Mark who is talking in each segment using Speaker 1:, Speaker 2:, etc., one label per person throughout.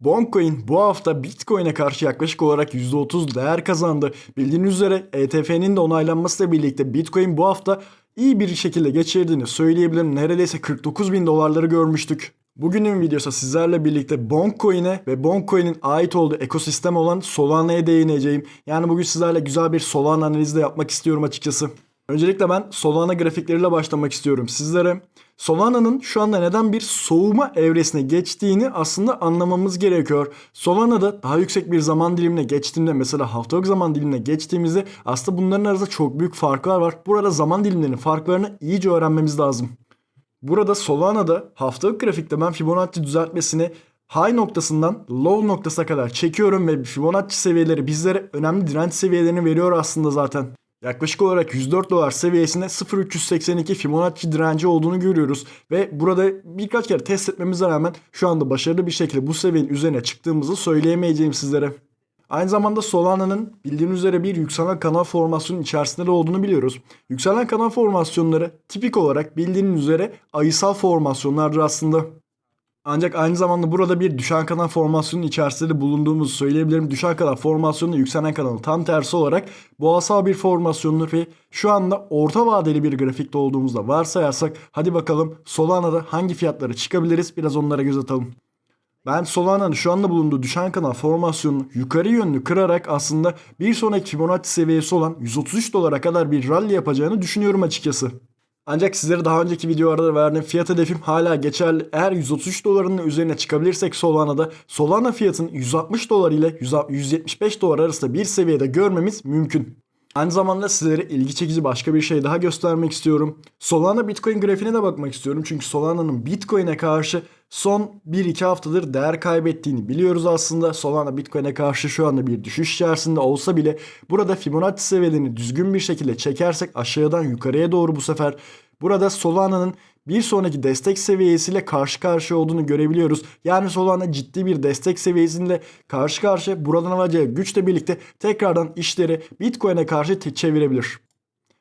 Speaker 1: Boncoin bu hafta Bitcoin'e karşı yaklaşık olarak %30 değer kazandı. Bildiğiniz üzere ETF'nin de onaylanmasıyla birlikte Bitcoin bu hafta iyi bir şekilde geçirdiğini söyleyebilirim. Neredeyse 49 bin dolarları görmüştük. Bugünün videosu sizlerle birlikte Boncoin'e ve Boncoin'in ait olduğu ekosistem olan Solana'ya değineceğim. Yani bugün sizlerle güzel bir Solana analizi de yapmak istiyorum açıkçası. Öncelikle ben Solana grafikleriyle başlamak istiyorum sizlere. Solana'nın şu anda neden bir soğuma evresine geçtiğini aslında anlamamız gerekiyor. Solana'da daha yüksek bir zaman dilimine geçtiğinde mesela haftalık zaman dilimine geçtiğimizde aslında bunların arasında çok büyük farklar var. Burada zaman dilimlerinin farklarını iyice öğrenmemiz lazım. Burada Solana'da haftalık grafikte ben Fibonacci düzeltmesini high noktasından low noktasına kadar çekiyorum ve Fibonacci seviyeleri bizlere önemli direnç seviyelerini veriyor aslında zaten. Yaklaşık olarak 104 dolar seviyesinde 0.382 Fibonacci direnci olduğunu görüyoruz. Ve burada birkaç kere test etmemize rağmen şu anda başarılı bir şekilde bu seviyenin üzerine çıktığımızı söyleyemeyeceğim sizlere. Aynı zamanda Solana'nın bildiğiniz üzere bir yükselen kanal formasyonun içerisinde de olduğunu biliyoruz. Yükselen kanal formasyonları tipik olarak bildiğiniz üzere ayısal formasyonlardır aslında. Ancak aynı zamanda burada bir düşen kanal formasyonun içerisinde de bulunduğumuzu söyleyebilirim. Düşen kanal formasyonu yükselen kanalın tam tersi olarak boğasal bir formasyondur ve şu anda orta vadeli bir grafikte olduğumuzda varsayarsak hadi bakalım Solana'da hangi fiyatlara çıkabiliriz biraz onlara göz atalım. Ben Solana'nın şu anda bulunduğu düşen kanal formasyonunu yukarı yönlü kırarak aslında bir sonraki Fibonacci seviyesi olan 133 dolara kadar bir rally yapacağını düşünüyorum açıkçası. Ancak sizlere daha önceki videolarda verdiğim fiyat hedefim hala geçerli. Eğer 133 doların üzerine çıkabilirsek Solana'da Solana fiyatın 160 dolar ile 175 dolar arasında bir seviyede görmemiz mümkün. Aynı zamanda sizlere ilgi çekici başka bir şey daha göstermek istiyorum. Solana Bitcoin grafiğine de bakmak istiyorum. Çünkü Solana'nın Bitcoin'e karşı son 1-2 haftadır değer kaybettiğini biliyoruz aslında. Solana Bitcoin'e karşı şu anda bir düşüş içerisinde olsa bile burada Fibonacci seviyelerini düzgün bir şekilde çekersek aşağıdan yukarıya doğru bu sefer burada Solana'nın bir sonraki destek seviyesiyle karşı karşıya olduğunu görebiliyoruz. Yani Solana ciddi bir destek seviyesinde karşı karşıya buradan alacağı güçle birlikte tekrardan işleri Bitcoin'e karşı çevirebilir.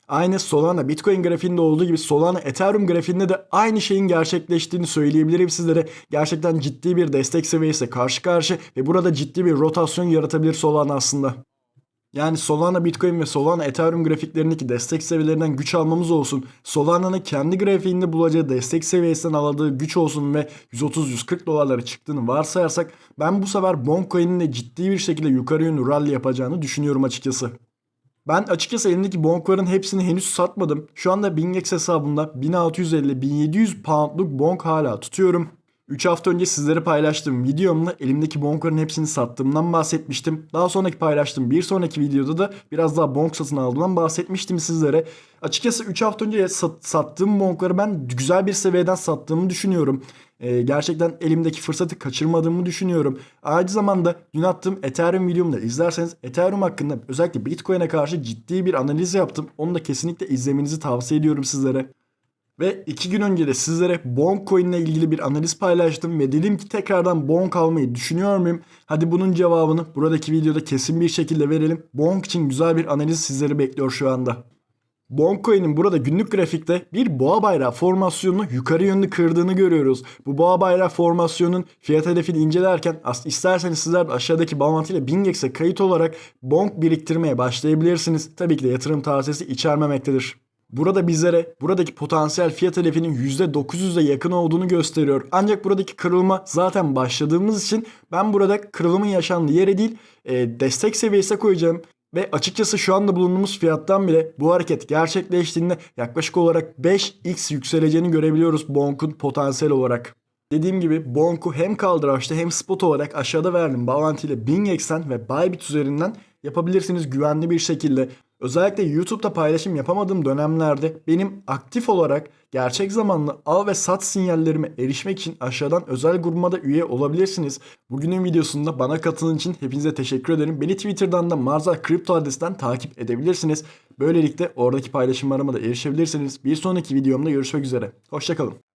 Speaker 1: Aynı Solana Bitcoin grafiğinde olduğu gibi Solana Ethereum grafiğinde de aynı şeyin gerçekleştiğini söyleyebilirim sizlere. Gerçekten ciddi bir destek seviyesi karşı karşı ve burada ciddi bir rotasyon yaratabilir Solana aslında. Yani Solana Bitcoin ve Solana Ethereum grafiklerindeki destek seviyelerinden güç almamız olsun. Solana'nın kendi grafiğinde bulacağı destek seviyesinden aldığı güç olsun ve 130-140 dolarlara çıktığını varsayarsak ben bu sefer Boncoin'in de ciddi bir şekilde yukarı yönlü rally yapacağını düşünüyorum açıkçası. Ben açıkçası elimdeki bonkların hepsini henüz satmadım. Şu anda Bingex hesabımda 1650-1700 poundluk bonk hala tutuyorum. 3 hafta önce sizlere paylaştığım videomda elimdeki bonkların hepsini sattığımdan bahsetmiştim. Daha sonraki paylaştığım bir sonraki videoda da biraz daha bonk satın aldığımdan bahsetmiştim sizlere. Açıkçası 3 hafta önce sat- sattığım bonkları ben güzel bir seviyeden sattığımı düşünüyorum. Ee, gerçekten elimdeki fırsatı kaçırmadığımı düşünüyorum. Aynı zamanda dün attığım Ethereum videomda izlerseniz Ethereum hakkında özellikle Bitcoin'e karşı ciddi bir analiz yaptım. Onu da kesinlikle izlemenizi tavsiye ediyorum sizlere. Ve iki gün önce de sizlere Bonk Coin ile ilgili bir analiz paylaştım ve dedim ki tekrardan Bonk almayı düşünüyor muyum? Hadi bunun cevabını buradaki videoda kesin bir şekilde verelim. Bonk için güzel bir analiz sizleri bekliyor şu anda. Boncoin'in burada günlük grafikte bir boğa bayrağı formasyonunu yukarı yönlü kırdığını görüyoruz. Bu boğa bayrağı formasyonun fiyat hedefini incelerken isterseniz sizler aşağıdaki bağlantıyla Bingex'e kayıt olarak bonk biriktirmeye başlayabilirsiniz. Tabii ki de yatırım tavsiyesi içermemektedir. Burada bizlere buradaki potansiyel fiyat hedefinin %900'e yakın olduğunu gösteriyor. Ancak buradaki kırılma zaten başladığımız için ben burada kırılımın yaşandığı yere değil e, destek seviyesine koyacağım. Ve açıkçası şu anda bulunduğumuz fiyattan bile bu hareket gerçekleştiğinde yaklaşık olarak 5x yükseleceğini görebiliyoruz Bonk'un potansiyel olarak. Dediğim gibi Bonk'u hem kaldıraçta hem spot olarak aşağıda verdim bağlantıyla Bingex'ten ve Bybit üzerinden yapabilirsiniz güvenli bir şekilde. Özellikle YouTube'da paylaşım yapamadığım dönemlerde benim aktif olarak gerçek zamanlı al ve sat sinyallerime erişmek için aşağıdan özel grubuma da üye olabilirsiniz. Bugünün videosunda bana katılın için hepinize teşekkür ederim. Beni Twitter'dan da Marza Kripto adresinden takip edebilirsiniz. Böylelikle oradaki paylaşımlarıma da erişebilirsiniz. Bir sonraki videomda görüşmek üzere. Hoşçakalın.